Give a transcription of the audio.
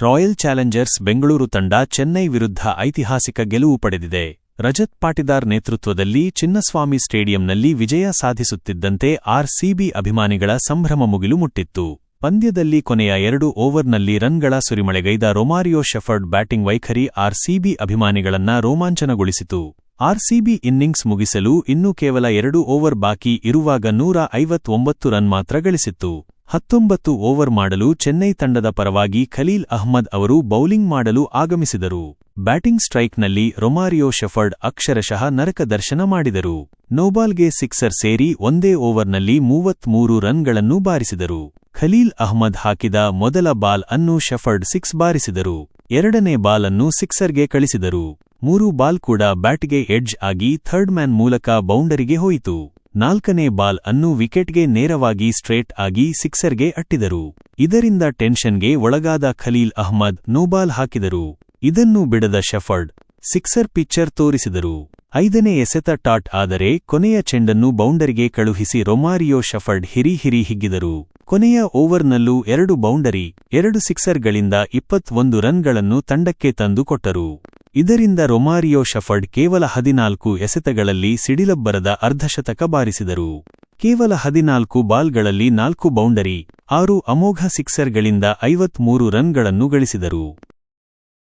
Royal Challengers Bengaluru ತಂಡ ಚೆನ್ನೈ ವಿರುದ್ಧ ಐತಿಹಾಸಿಕ ಗೆಲುವು ಪಡೆದಿದೆ. ರಜತ್ ಪಾಟಿದಾರ್ ನೇತೃತ್ವದಲ್ಲಿ ಚಿನ್ನಸ್ವಾಮಿ ಸ್ಟೇಡಿಯಂನಲ್ಲಿ ವಿಜಯ ಸಾಧಿಸುತ್ತಿದ್ದಂತೆ ಆರ್ಸಿಬಿ ಅಭಿಮಾನಿಗಳ ಸಂಭ್ರಮ ಮುಗಿಲು ಮುಟ್ಟಿತ್ತು. ಪಂದ್ಯದಲ್ಲಿ ಕೊನೆಯ ಎರಡು ಓವರ್ನಲ್ಲಿ ರನ್ಗಳ ಸುರಿಮಳೆಗೈದ ರೊಮಾರಿಯೋ ಶೆಫರ್ಡ್ ಬ್ಯಾಟಿಂಗ್ ವೈಖರಿ ಆರ್ಸಿಬಿ ಅಭಿಮಾನಿಗಳನ್ನ ರೋಮಾಂಚನಗೊಳಿಸಿತು. ಆರ್ಸಿಬಿ ಇನ್ನಿಂಗ್ಸ್ ಮುಗಿಸಲು ಇನ್ನೂ ಕೇವಲ ಎರಡು ಓವರ್ ಬಾಕಿ ಇರುವಾಗ ನೂರ ಐವತ್ತೊಂಬತ್ತು ರನ್ ಮಾತ್ರ ಗಳಿಸಿತ್ತು. ಹತ್ತೊಂಬತ್ತು ಓವರ್ ಮಾಡಲು ಚೆನ್ನೈ ತಂಡದ ಪರವಾಗಿ ಖಲೀಲ್ ಅಹ್ಮದ್ ಅವರು ಬೌಲಿಂಗ್ ಮಾಡಲು ಆಗಮಿಸಿದರು. ಬ್ಯಾಟಿಂಗ್ ಸ್ಟ್ರೈಕ್ನಲ್ಲಿ ರೊಮಾರಿಯೋ ಶೆಫರ್ಡ್ ಅಕ್ಷರಶಃ ನರಕ ದರ್ಶನ ಮಾಡಿದರು. ನೋಬಾಲ್ಗೆ ಸಿಕ್ಸರ್ ಸೇರಿ ಒಂದೇ ಓವರ್ನಲ್ಲಿ ಮೂವತ್ಮೂರು ರನ್ಗಳನ್ನು ಬಾರಿಸಿದರು. ಖಲೀಲ್ ಅಹ್ಮದ್ ಹಾಕಿದ ಮೊದಲ ಬಾಲ್ ಅನ್ನು ಶೆಫರ್ಡ್ ಸಿಕ್ಸ್ ಬಾರಿಸಿದರು. ಎರಡನೇ ಬಾಲ್ ಅನ್ನು ಸಿಕ್ಸರ್ಗೆ ಕಳಿಸಿದರು. ಮೂರು ಬಾಲ್ ಕೂಡ ಬ್ಯಾಟ್ಗೆ ಎಡ್ಜ್ ಆಗಿ ಥರ್ಡ್ ಮ್ಯಾನ್ ಮೂಲಕ ಬೌಂಡರಿಗೆ ಹೋಯಿತು. ನಾಲ್ಕನೇ ಬಾಲ್ ಅನ್ನು ವಿಕೆಟ್ಗೆ ನೇರವಾಗಿ ಸ್ಟ್ರೇಟ್ ಆಗಿ ಸಿಕ್ಸರ್ಗೆ ಅಟ್ಟಿದರು. ಇದರಿಂದ ಟೆನ್ಷನ್ಗೆ ಒಳಗಾದ ಖಲೀಲ್ ಅಹ್ಮದ್ ನೋಬಾಲ್ ಹಾಕಿದರು. ಇದನ್ನು ಬಿಡದ ಶೆಫರ್ಡ್ ಸಿಕ್ಸರ್ ಪಿಚ್ಚರ್ ತೋರಿಸಿದರು. ಐದನೇ ಎಸೆತ ಟಾಟ್ ಆದರೆ ಕೊನೆಯ ಚೆಂಡನ್ನು ಬೌಂಡರಿಗೆ ಕಳುಹಿಸಿ ರೊಮಾರಿಯೋ ಶಫರ್ಡ್ ಹಿರಿ ಹಿರಿ ಹಿಗ್ಗಿದರು. ಕೊನೆಯ ಓವರ್ನಲ್ಲೂ ಎರಡು ಬೌಂಡರಿ, ಎರಡು ಸಿಕ್ಸರ್ಗಳಿಂದ ಇಪ್ಪತ್ತೊಂದು ರನ್ಗಳನ್ನು ತಂಡಕ್ಕೆ ತಂದು ಕೊಟ್ಟರು. ಇದರಿಂದ ರೊಮಾರಿಯೋ ಶಫರ್ಡ್ ಕೇವಲ ಹದಿನಾಲ್ಕು ಎಸೆತಗಳಲ್ಲಿ ಸಿಡಿಲಬ್ಬರದ ಅರ್ಧಶತಕ ಬಾರಿಸಿದರು. ಕೇವಲ ಹದಿನಾಲ್ಕು ಬಾಲ್ಗಳಲ್ಲಿ ನಾಲ್ಕು ಬೌಂಡರಿ, ಆರು ಅಮೋಘ ಸಿಕ್ಸರ್ಗಳಿಂದ ಐವತ್ಮೂರು ರನ್ಗಳನ್ನು ಗಳಿಸಿದರು.